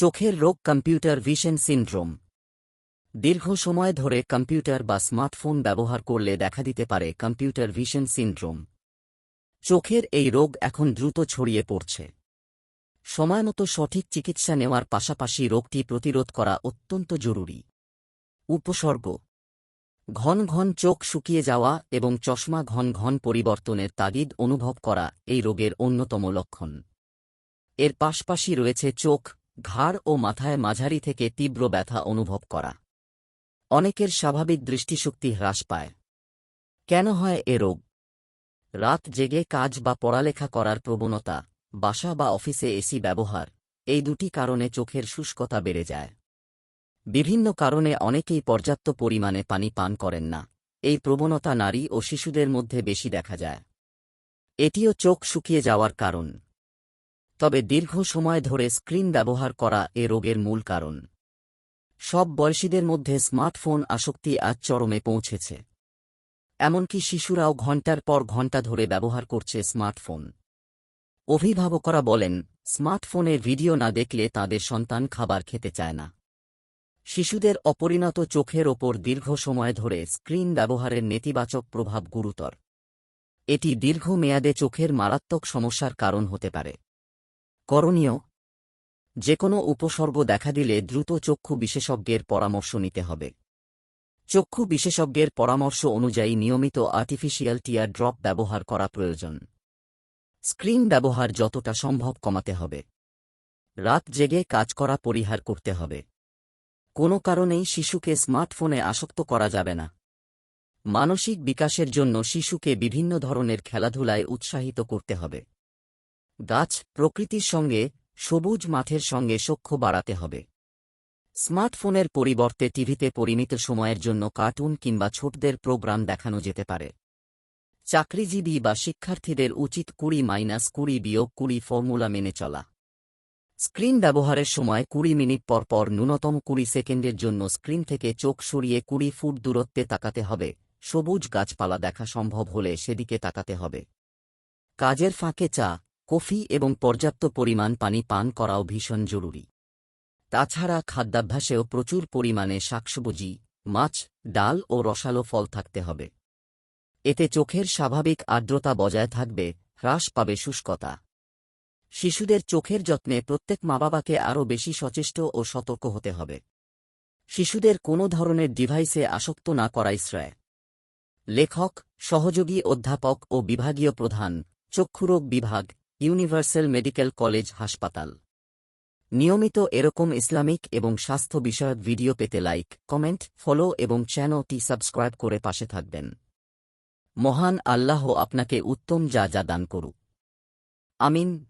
চোখের রোগ computer vision syndrome. দীর্ঘ সময় ধরে কম্পিউটার বা স্মার্টফোন ব্যবহার করলে দেখা দিতে পারে কম্পিউটার ভিশন সিনড্রোম। চোখের এই রোগ এখন দ্রুত ছড়িয়ে পড়ছে। সময়মতো সঠিক চিকিৎসা নেওয়ার পাশাপাশি রোগটি প্রতিরোধ করা অত্যন্ত জরুরি। উপসর্গ। ঘন ঘন চোখ শুকিয়ে যাওয়া এবং চশমা ঘন ঘন পরিবর্তনের তাগিদ অনুভব করা এই রোগের অন্যতম লক্ষণ। এর পাশাপাশি রয়েছে চোখ ঘাড় ও মাথায় মাঝারি থেকে তীব্র ব্যথা অনুভব করা। অনেকের স্বাভাবিক দৃষ্টিশক্তি হ্রাস পায়। কেন হয় এ রোগ? রাত জেগে কাজ বা পড়ালেখা করার প্রবণতা, বাসা বা অফিসে এসি ব্যবহার, এই দুটি কারণে চোখের শুষ্কতা বেড়ে যায়। বিভিন্ন কারণে অনেকেই পর্যাপ্ত পরিমাণে পানি পান করেন না। এই প্রবণতা নারী ও শিশুদের মধ্যে বেশি দেখা যায়। এটিও চোখ শুকিয়ে যাওয়ার কারণ। তবে দীর্ঘ সময় ধরে স্ক্রিন ব্যবহার করা এ রোগের মূল কারণ। সব বয়সীদের মধ্যে স্মার্টফোন আসক্তি আজ চরমে পৌঁছেছে। এমনকি শিশুরাও ঘণ্টার পর ঘণ্টা ধরে ব্যবহার করছে স্মার্টফোন। অভিভাবকরা বলেন, স্মার্টফোনে ভিডিও না দেখলে তাদের সন্তান খাবার খেতে চায় না। শিশুদের অপরিণত চোখের ওপর দীর্ঘ সময় ধরে স্ক্রিন ব্যবহারের নেতিবাচক প্রভাব গুরুতর। এটি দীর্ঘ মেয়াদে চোখের মারাত্মক সমস্যার কারণ হতে পারে। করণীয়। যে কোনো উপসর্গ দেখা দিলে দ্রুত চক্ষু বিশেষজ্ঞের পরামর্শ নিতে হবে। চক্ষু বিশেষজ্ঞের পরামর্শ অনুযায়ী নিয়মিত আর্টিফিশিয়াল টিয়ার ড্রপ ব্যবহার করা প্রয়োজন। স্ক্রিন ব্যবহার যতটা সম্ভব কমাতে হবে। রাত জেগে কাজ করা পরিহার করতে হবে। কোনো কারণেই শিশুকে স্মার্টফোনে আসক্ত করা যাবে না। মানসিক বিকাশের জন্য শিশুকে বিভিন্ন ধরনের খেলাধুলায় উৎসাহিত করতে হবে। গাছ প্রকৃতির সঙ্গে, সবুজ মাঠের সঙ্গে সখ্য বাড়াতে হবে। স্মার্টফোনের পরিবর্তে টিভিতে পরিমিত সময়ের জন্য কার্টুন কিংবা ছোটদের প্রোগ্রাম দেখানো যেতে পারে। চাকরিজীবী বা শিক্ষার্থীদের উচিত কুড়ি মাইনাস কুড়ি বিয়োগ কুড়ি ফর্মুলা মেনে চলা। স্ক্রিন ব্যবহারের সময় কুড়ি মিনিট পর পর ন্যূনতম কুড়ি সেকেন্ডের জন্য স্ক্রিন থেকে চোখ সরিয়ে কুড়ি ফুট দূরত্বে তাকাতে হবে। সবুজ গাছপালা দেখা সম্ভব হলে সেদিকে তাকাতে হবে। কাজের ফাঁকে চা কফি এবং পর্যাপ্ত পরিমাণ পানি পান করাও ভীষণ জরুরি। তাছাড়া খাদ্যাভ্যাসেও প্রচুর পরিমাণে শাকসবজি, মাছ, ডাল ও রসালো ফল থাকতে হবে। এতে চোখের স্বাভাবিক আর্দ্রতা বজায় থাকবে, হ্রাস পাবে শুষ্কতা। শিশুদের চোখের যত্নে প্রত্যেক মা বাবাকে আরও বেশি সচেষ্ট ও সতর্ক হতে হবে। শিশুদের কোনো ধরনের ডিভাইসে আসক্ত না করাই শ্রেয়। লেখক, সহযোগী অধ্যাপক ও বিভাগীয় প্রধান, চক্ষুরোগ বিভাগ ইউনিভার্সাল মেডিকেল কলেজ হাসপাতাল। নিয়মিত এরকম ইসলামিক এবং স্বাস্থ্য বিষয়ক ভিডিও পেতে লাইক, কমেন্ট, ফলো এবং চ্যানেলটি সাবস্ক্রাইব করে পাশে থাকবেন। মহান আল্লাহ আপনাকে উত্তম যা যা দান করুক। আমিন।